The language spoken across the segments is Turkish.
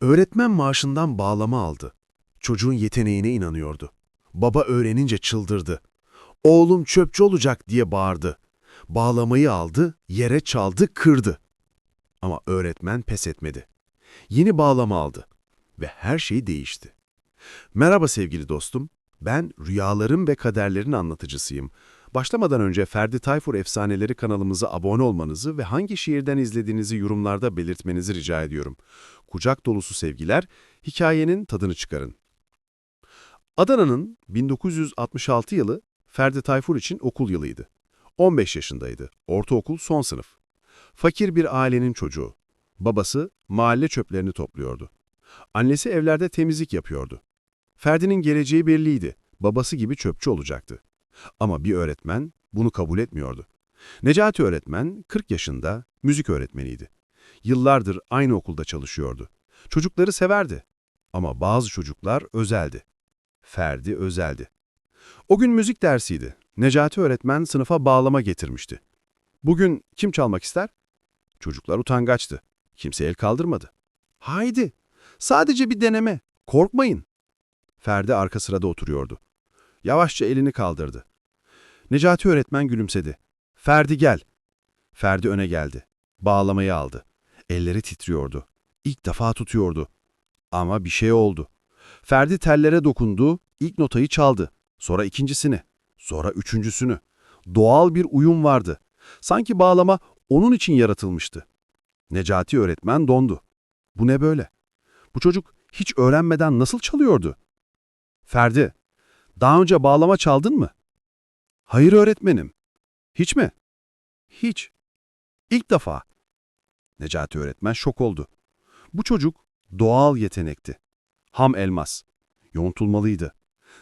Öğretmen maaşından bağlama aldı. Çocuğun yeteneğine inanıyordu. Baba öğrenince çıldırdı. Oğlum çöpçü olacak diye bağırdı. Bağlamayı aldı, yere çaldı, kırdı. Ama öğretmen pes etmedi. Yeni bağlama aldı ve her şey değişti. Merhaba sevgili dostum. Ben rüyaların ve kaderlerin anlatıcısıyım. Başlamadan önce Ferdi Tayfur Efsaneleri kanalımıza abone olmanızı ve hangi şiirden izlediğinizi yorumlarda belirtmenizi rica ediyorum. Kucak dolusu sevgiler, hikayenin tadını çıkarın. Adana'nın 1966 yılı Ferdi Tayfur için okul yılıydı. 15 yaşındaydı, ortaokul son sınıf. Fakir bir ailenin çocuğu. Babası mahalle çöplerini topluyordu. Annesi evlerde temizlik yapıyordu. Ferdi'nin geleceği belliydi. Babası gibi çöpçü olacaktı. Ama bir öğretmen bunu kabul etmiyordu. Necati öğretmen 40 yaşında müzik öğretmeniydi. Yıllardır aynı okulda çalışıyordu. Çocukları severdi. Ama bazı çocuklar özeldi. Ferdi özeldi. O gün müzik dersiydi. Necati öğretmen sınıfa bağlama getirmişti. Bugün kim çalmak ister? Çocuklar utangaçtı. Kimse el kaldırmadı. Haydi, sadece bir deneme, korkmayın. Ferdi arka sırada oturuyordu. Yavaşça elini kaldırdı. Necati öğretmen gülümsedi. Ferdi gel. Ferdi öne geldi. Bağlamayı aldı. Elleri titriyordu. İlk defa tutuyordu. Ama bir şey oldu. Ferdi tellere dokundu, ilk notayı çaldı. Sonra ikincisini, sonra üçüncüsünü. Doğal bir uyum vardı. Sanki bağlama onun için yaratılmıştı. Necati öğretmen dondu. Bu ne böyle? Bu çocuk hiç öğrenmeden nasıl çalıyordu? Ferdi, daha önce bağlama çaldın mı? Hayır öğretmenim. Hiç mi? Hiç. İlk defa. Necati öğretmen şok oldu. Bu çocuk doğal yetenekti. Ham elmas. Yontulmalıydı.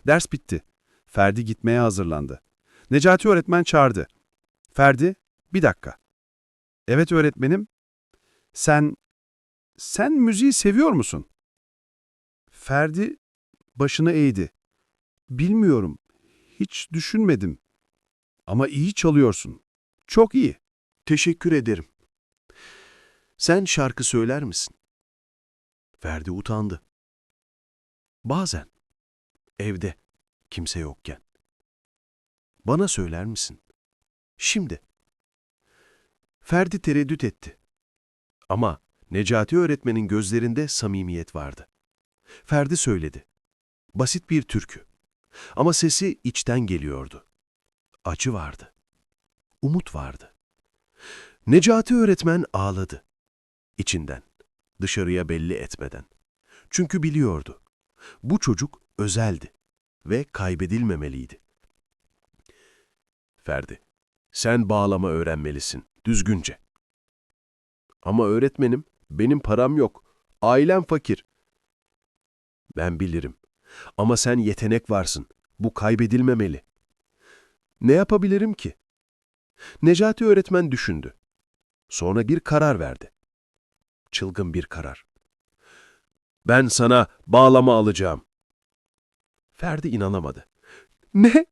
Ders bitti. Ferdi gitmeye hazırlandı. Necati öğretmen çağırdı. Ferdi, bir dakika. Evet öğretmenim. Sen, sen müziği seviyor musun? Ferdi başını eğdi. Bilmiyorum. Hiç düşünmedim. Ama iyi çalıyorsun. Çok iyi. Teşekkür ederim. Sen şarkı söyler misin? Ferdi utandı. Bazen. Evde. Kimse yokken. Bana söyler misin? Şimdi. Ferdi tereddüt etti. Ama Necati öğretmenin gözlerinde samimiyet vardı. Ferdi söyledi. Basit bir türkü. Ama sesi içten geliyordu. Acı vardı. Umut vardı. Necati öğretmen ağladı. İçinden, dışarıya belli etmeden. Çünkü biliyordu. Bu çocuk özeldi ve kaybedilmemeliydi. Ferdi, sen bağlama öğrenmelisin, düzgünce. Ama öğretmenim, benim param yok. Ailem fakir. Ben bilirim. Ama sen yetenek varsın. Bu kaybedilmemeli. Ne yapabilirim ki? Necati öğretmen düşündü. Sonra bir karar verdi. Çılgın bir karar. Ben sana bağlama alacağım. Ferdi inanamadı. Ne?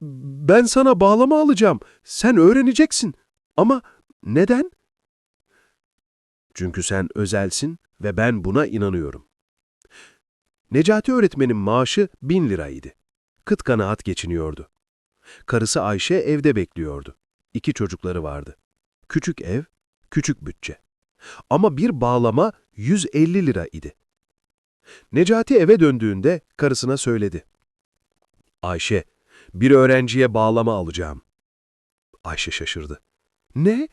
Ben sana bağlama alacağım. Sen öğreneceksin. Ama neden? Çünkü sen özelsin ve ben buna inanıyorum. Necati öğretmenin maaşı bin liraydı. Kıt kanaat geçiniyordu. Karısı Ayşe evde bekliyordu. İki çocukları vardı. Küçük ev, küçük bütçe. Ama bir bağlama 150 lira idi. Necati eve döndüğünde karısına söyledi. Ayşe, bir öğrenciye bağlama alacağım. Ayşe şaşırdı. Ne?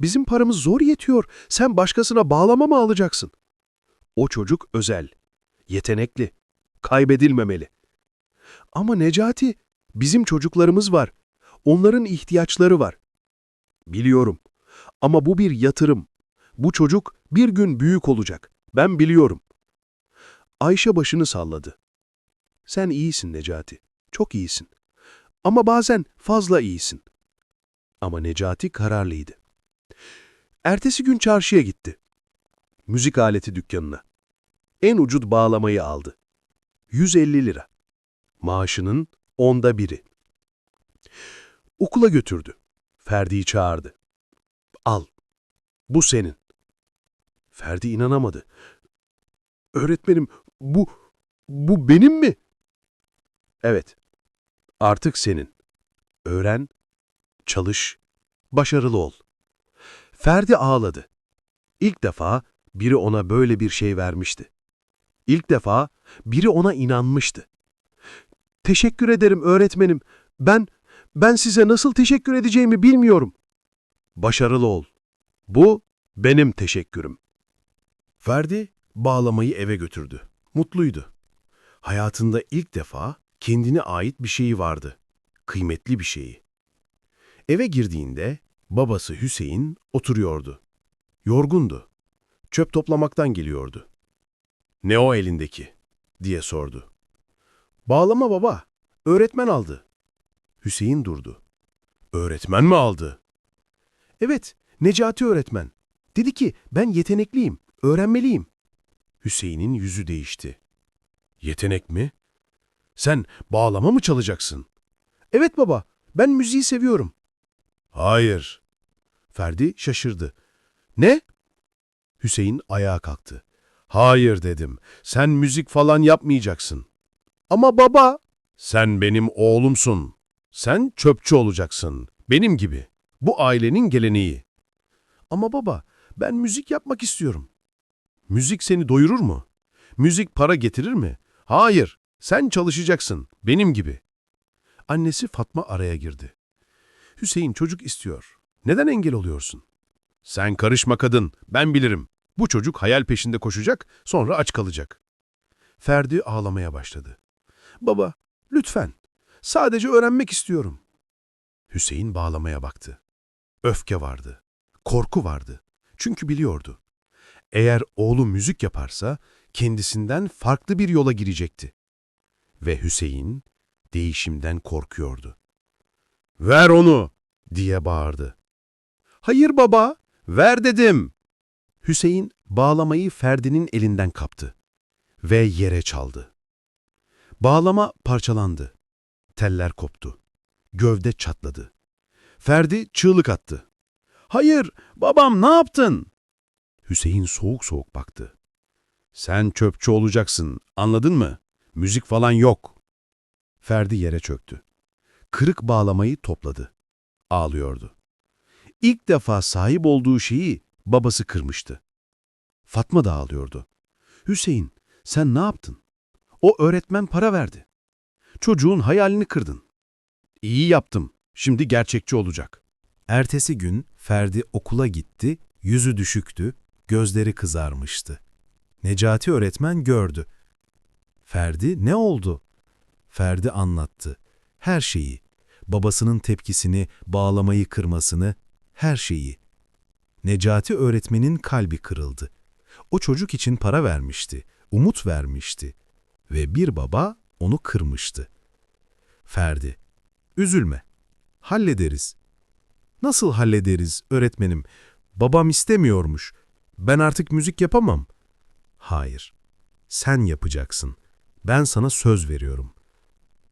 Bizim paramız zor yetiyor. Sen başkasına bağlama mı alacaksın? O çocuk özel, yetenekli, kaybedilmemeli. Ama Necati, bizim çocuklarımız var. Onların ihtiyaçları var. Biliyorum. Ama bu bir yatırım. Bu çocuk bir gün büyük olacak. Ben biliyorum. Ayşe başını salladı. Sen iyisin Necati. Çok iyisin. Ama bazen fazla iyisin. Ama Necati kararlıydı. Ertesi gün çarşıya gitti. Müzik aleti dükkanına. En ucuz bağlamayı aldı. 150 lira. Maaşının onda biri. Okula götürdü. Ferdi'yi çağırdı. Al. Bu senin. Ferdi inanamadı. Öğretmenim, bu, bu benim mi? Evet, artık senin. Öğren, çalış, başarılı ol. Ferdi ağladı. İlk defa biri ona böyle bir şey vermişti. İlk defa biri ona inanmıştı. Teşekkür ederim öğretmenim. Ben, ben size nasıl teşekkür edeceğimi bilmiyorum. Başarılı ol. Bu benim teşekkürüm. Ferdi bağlamayı eve götürdü. Mutluydu. Hayatında ilk defa kendine ait bir şeyi vardı. Kıymetli bir şeyi. Eve girdiğinde babası Hüseyin oturuyordu. Yorgundu. Çöp toplamaktan geliyordu. Ne o elindeki? diye sordu. Bağlama baba. Öğretmen aldı. Hüseyin durdu. Öğretmen mi aldı? Evet, Necati öğretmen. Dedi ki ben yetenekliyim, öğrenmeliyim. Hüseyin'in yüzü değişti. Yetenek mi? Sen bağlama mı çalacaksın? Evet baba, ben müziği seviyorum. Hayır. Ferdi şaşırdı. Ne? Hüseyin ayağa kalktı. Hayır dedim. Sen müzik falan yapmayacaksın. Ama baba... Sen benim oğlumsun. Sen çöpçü olacaksın. Benim gibi. Bu ailenin geleneği. Ama baba, ben müzik yapmak istiyorum. Müzik seni doyurur mu? Müzik para getirir mi? Hayır, sen çalışacaksın. Benim gibi. Annesi Fatma araya girdi. Hüseyin çocuk istiyor. Neden engel oluyorsun? Sen karışma kadın, ben bilirim. Bu çocuk hayal peşinde koşacak, sonra aç kalacak. Ferdi ağlamaya başladı. Baba, lütfen. Sadece öğrenmek istiyorum. Hüseyin bağlamaya baktı. Öfke vardı. Korku vardı. Çünkü biliyordu. Eğer oğlu müzik yaparsa kendisinden farklı bir yola girecekti. Ve Hüseyin değişimden korkuyordu. ''Ver onu!'' diye bağırdı. ''Hayır baba, ver dedim.'' Hüseyin bağlamayı Ferdi'nin elinden kaptı ve yere çaldı. Bağlama parçalandı. Teller koptu. Gövde çatladı. Ferdi çığlık attı. ''Hayır, babam ne yaptın?'' Hüseyin soğuk soğuk baktı. ''Sen çöpçü olacaksın, anladın mı? Müzik falan yok.'' Ferdi yere çöktü. Kırık bağlamayı topladı. Ağlıyordu. İlk defa sahip olduğu şeyi babası kırmıştı. Fatma da ağlıyordu. ''Hüseyin, sen ne yaptın? O öğretmen para verdi. Çocuğun hayalini kırdın. İyi yaptım. Şimdi gerçekçi olacak. Ertesi gün Ferdi okula gitti, yüzü düşüktü, gözleri kızarmıştı. Necati öğretmen gördü. Ferdi ne oldu? Ferdi anlattı. Her şeyi. Babasının tepkisini, bağlamayı kırmasını, her şeyi. Necati öğretmenin kalbi kırıldı. O çocuk için para vermişti, umut vermişti ve bir baba onu kırmıştı. Ferdi, üzülme, hallederiz. Nasıl hallederiz öğretmenim? Babam istemiyormuş. Ben artık müzik yapamam. Hayır, sen yapacaksın. Ben sana söz veriyorum.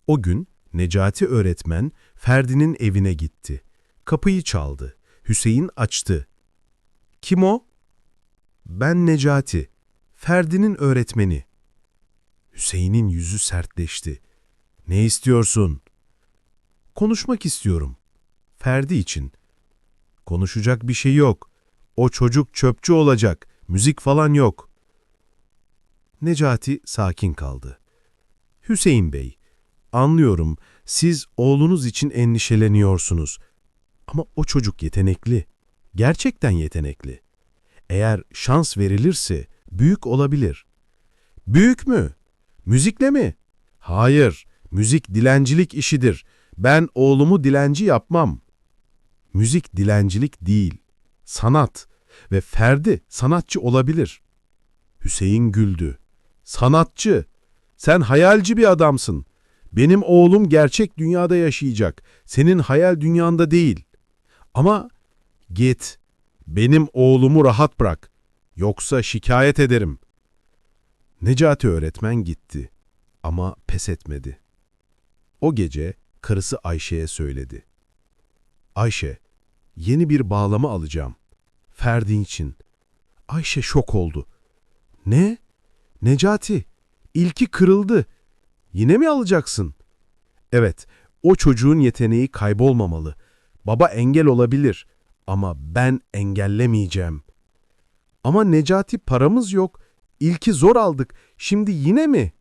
O gün Necati öğretmen Ferdi'nin evine gitti. Kapıyı çaldı. Hüseyin açtı. Kim o? Ben Necati, Ferdi'nin öğretmeni. Hüseyin'in yüzü sertleşti. Ne istiyorsun? Konuşmak istiyorum. Ferdi için. Konuşacak bir şey yok. O çocuk çöpçü olacak. Müzik falan yok. Necati sakin kaldı. Hüseyin Bey, anlıyorum siz oğlunuz için endişeleniyorsunuz. Ama o çocuk yetenekli. Gerçekten yetenekli. Eğer şans verilirse büyük olabilir. Büyük mü? Müzikle mi? Hayır, müzik dilencilik işidir. Ben oğlumu dilenci yapmam. Müzik dilencilik değil, sanat ve Ferdi sanatçı olabilir. Hüseyin güldü. Sanatçı, sen hayalci bir adamsın. Benim oğlum gerçek dünyada yaşayacak, senin hayal dünyanda değil. Ama git, benim oğlumu rahat bırak, yoksa şikayet ederim. Necati öğretmen gitti ama pes etmedi. O gece karısı Ayşe'ye söyledi. Ayşe, yeni bir bağlama alacağım. Ferdi için. Ayşe şok oldu. Ne? Necati, ilki kırıldı. Yine mi alacaksın? Evet, o çocuğun yeteneği kaybolmamalı. Baba engel olabilir ama ben engellemeyeceğim. Ama Necati paramız yok. İlki zor aldık. Şimdi yine mi?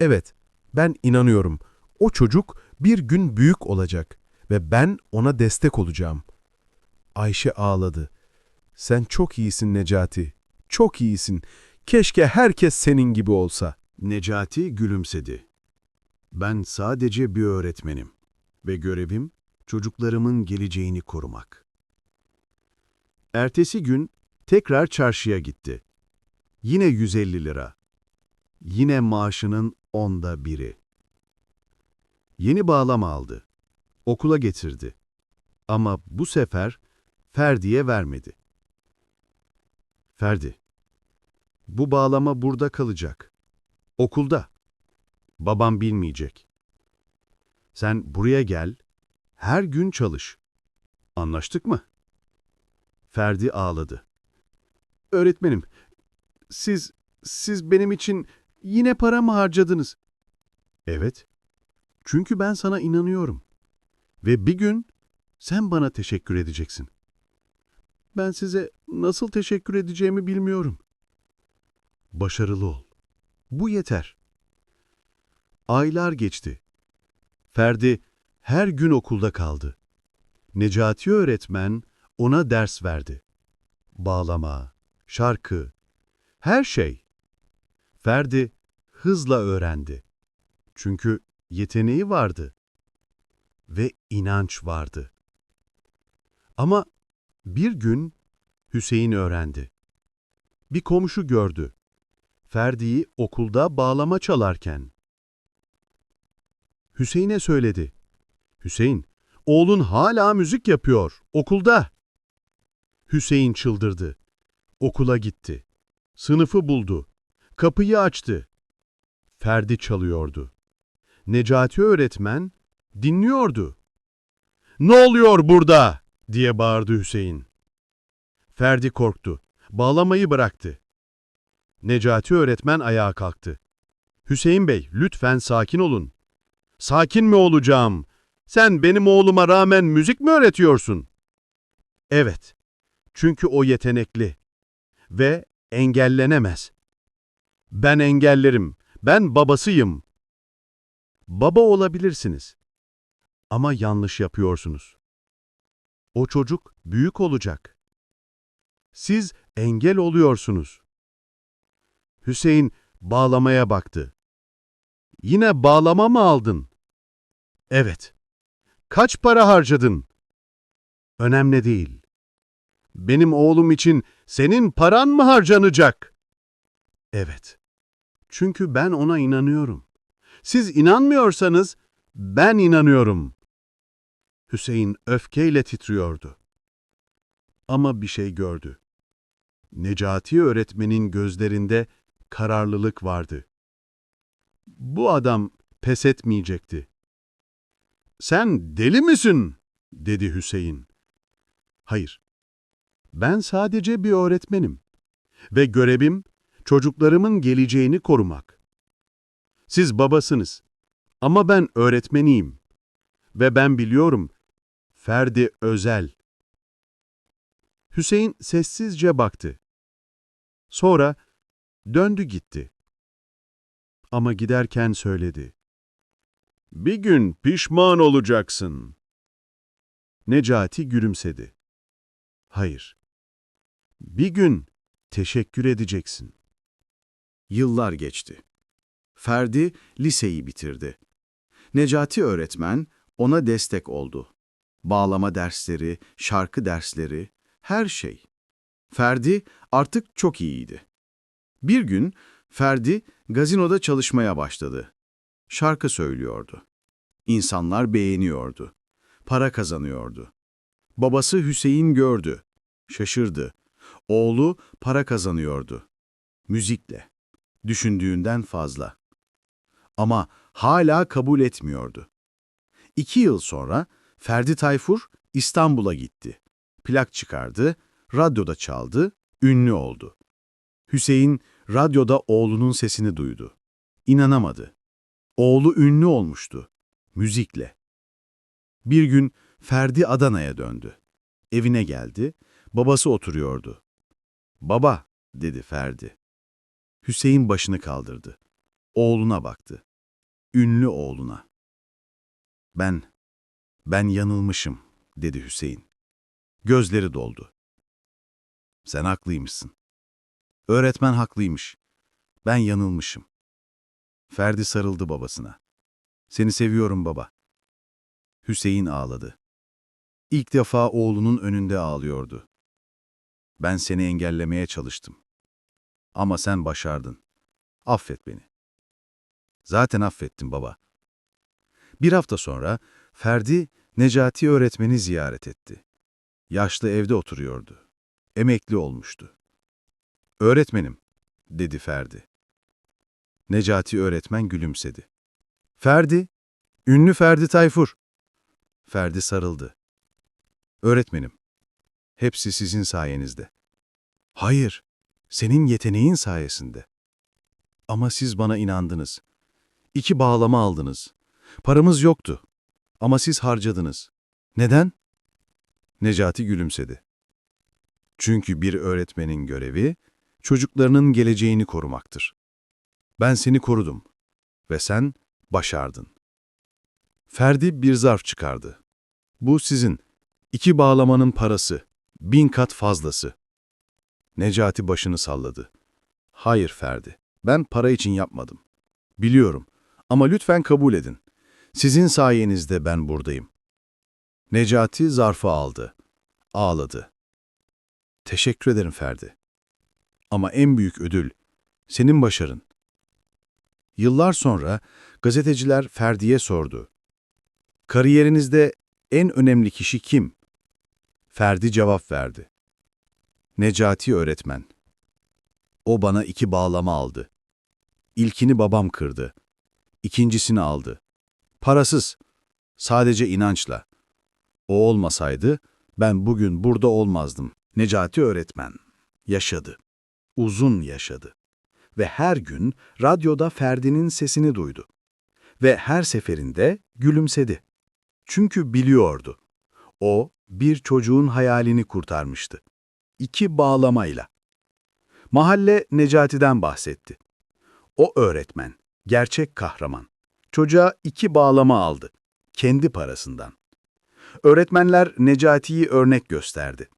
Evet, ben inanıyorum. O çocuk bir gün büyük olacak ve ben ona destek olacağım. Ayşe ağladı. Sen çok iyisin Necati. Çok iyisin. Keşke herkes senin gibi olsa. Necati gülümsedi. Ben sadece bir öğretmenim ve görevim çocuklarımın geleceğini korumak. Ertesi gün tekrar çarşıya gitti. Yine 150 lira. Yine maaşının onda biri. Yeni bağlama aldı. Okula getirdi. Ama bu sefer Ferdi'ye vermedi. Ferdi, bu bağlama burada kalacak. Okulda. Babam bilmeyecek. Sen buraya gel, her gün çalış. Anlaştık mı? Ferdi ağladı. Öğretmenim, siz, siz benim için yine para mı harcadınız? Evet. Çünkü ben sana inanıyorum. Ve bir gün sen bana teşekkür edeceksin. Ben size nasıl teşekkür edeceğimi bilmiyorum. Başarılı ol. Bu yeter. Aylar geçti. Ferdi her gün okulda kaldı. Necati öğretmen ona ders verdi. Bağlama, şarkı, her şey. Ferdi hızla öğrendi. Çünkü yeteneği vardı ve inanç vardı. Ama bir gün Hüseyin öğrendi. Bir komşu gördü. Ferdi'yi okulda bağlama çalarken. Hüseyin'e söyledi. Hüseyin, oğlun hala müzik yapıyor, okulda. Hüseyin çıldırdı. Okula gitti. Sınıfı buldu. Kapıyı açtı. Ferdi çalıyordu. Necati öğretmen dinliyordu. ''Ne oluyor burada?'' diye bağırdı Hüseyin. Ferdi korktu. Bağlamayı bıraktı. Necati öğretmen ayağa kalktı. Hüseyin Bey, lütfen sakin olun. Sakin mi olacağım? Sen benim oğluma rağmen müzik mi öğretiyorsun? Evet. Çünkü o yetenekli ve engellenemez. Ben engellerim. Ben babasıyım. Baba olabilirsiniz. Ama yanlış yapıyorsunuz. O çocuk büyük olacak. Siz engel oluyorsunuz. Hüseyin bağlamaya baktı. Yine bağlama mı aldın? Evet. Kaç para harcadın? Önemli değil. Benim oğlum için senin paran mı harcanacak? Evet. Çünkü ben ona inanıyorum. Siz inanmıyorsanız ben inanıyorum. Hüseyin öfkeyle titriyordu. Ama bir şey gördü. Necati öğretmenin gözlerinde kararlılık vardı. Bu adam pes etmeyecekti. Sen deli misin? dedi Hüseyin. Hayır. Ben sadece bir öğretmenim ve görevim çocuklarımın geleceğini korumak. Siz babasınız ama ben öğretmeniyim ve ben biliyorum Ferdi özel. Hüseyin sessizce baktı. Sonra döndü gitti. Ama giderken söyledi. Bir gün pişman olacaksın. Necati gülümsedi. Hayır. Bir gün teşekkür edeceksin. Yıllar geçti. Ferdi liseyi bitirdi. Necati öğretmen ona destek oldu. Bağlama dersleri, şarkı dersleri, her şey. Ferdi artık çok iyiydi. Bir gün Ferdi gazinoda çalışmaya başladı. Şarkı söylüyordu. İnsanlar beğeniyordu. Para kazanıyordu. Babası Hüseyin gördü. Şaşırdı. Oğlu para kazanıyordu. Müzikle. Düşündüğünden fazla. Ama hala kabul etmiyordu. İki yıl sonra Ferdi Tayfur İstanbul'a gitti. Plak çıkardı, radyoda çaldı, ünlü oldu. Hüseyin radyoda oğlunun sesini duydu. İnanamadı. Oğlu ünlü olmuştu. Müzikle. Bir gün Ferdi Adana'ya döndü. Evine geldi. Babası oturuyordu. Baba, dedi Ferdi. Hüseyin başını kaldırdı. Oğluna baktı. Ünlü oğluna. Ben, ben yanılmışım, dedi Hüseyin. Gözleri doldu. Sen haklıymışsın. Öğretmen haklıymış. Ben yanılmışım. Ferdi sarıldı babasına. Seni seviyorum baba. Hüseyin ağladı. İlk defa oğlunun önünde ağlıyordu. Ben seni engellemeye çalıştım. Ama sen başardın. Affet beni. Zaten affettim baba. Bir hafta sonra Ferdi Necati öğretmeni ziyaret etti. Yaşlı evde oturuyordu. Emekli olmuştu. Öğretmenim, dedi Ferdi. Necati öğretmen gülümsedi. Ferdi, ünlü Ferdi Tayfur. Ferdi sarıldı. Öğretmenim, hepsi sizin sayenizde. Hayır, senin yeteneğin sayesinde. Ama siz bana inandınız. İki bağlama aldınız. Paramız yoktu. Ama siz harcadınız. Neden? Necati gülümsedi. Çünkü bir öğretmenin görevi, çocuklarının geleceğini korumaktır. Ben seni korudum ve sen başardın. Ferdi bir zarf çıkardı. Bu sizin. İki bağlamanın parası, bin kat fazlası. Necati başını salladı. Hayır Ferdi, ben para için yapmadım. Biliyorum ama lütfen kabul edin. Sizin sayenizde ben buradayım. Necati zarfı aldı. Ağladı. Teşekkür ederim Ferdi. Ama en büyük ödül senin başarın. Yıllar sonra gazeteciler Ferdi'ye sordu. Kariyerinizde en önemli kişi kim? Ferdi cevap verdi. Necati öğretmen. O bana iki bağlama aldı. İlkini babam kırdı. İkincisini aldı. Parasız, sadece inançla. O olmasaydı ben bugün burada olmazdım. Necati öğretmen yaşadı. Uzun yaşadı. Ve her gün radyoda Ferdi'nin sesini duydu. Ve her seferinde gülümsedi. Çünkü biliyordu. O bir çocuğun hayalini kurtarmıştı. İki bağlamayla. Mahalle Necati'den bahsetti. O öğretmen, gerçek kahraman. Çocuğa iki bağlama aldı. Kendi parasından. Öğretmenler Necati'yi örnek gösterdi.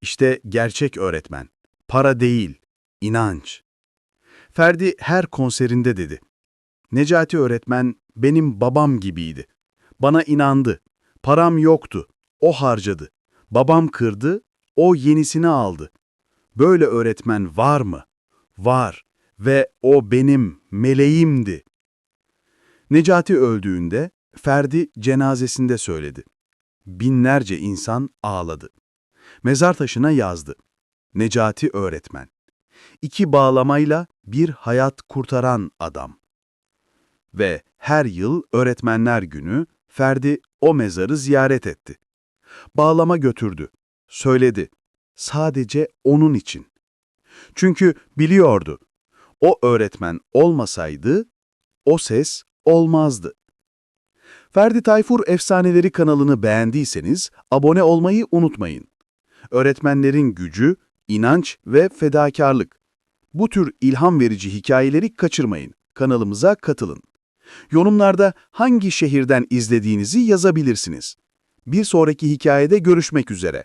İşte gerçek öğretmen. Para değil, inanç. Ferdi her konserinde dedi. Necati öğretmen benim babam gibiydi. Bana inandı. Param yoktu. O harcadı. Babam kırdı, o yenisini aldı. Böyle öğretmen var mı? Var. Ve o benim meleğimdi. Necati öldüğünde Ferdi cenazesinde söyledi. Binlerce insan ağladı. Mezar taşına yazdı. Necati öğretmen. İki bağlamayla bir hayat kurtaran adam. Ve her yıl Öğretmenler Günü Ferdi o mezarı ziyaret etti. Bağlama götürdü. Söyledi. Sadece onun için. Çünkü biliyordu. O öğretmen olmasaydı o ses olmazdı. Ferdi Tayfur Efsaneleri kanalını beğendiyseniz abone olmayı unutmayın. Öğretmenlerin gücü, inanç ve fedakarlık. Bu tür ilham verici hikayeleri kaçırmayın. Kanalımıza katılın. Yorumlarda hangi şehirden izlediğinizi yazabilirsiniz. Bir sonraki hikayede görüşmek üzere.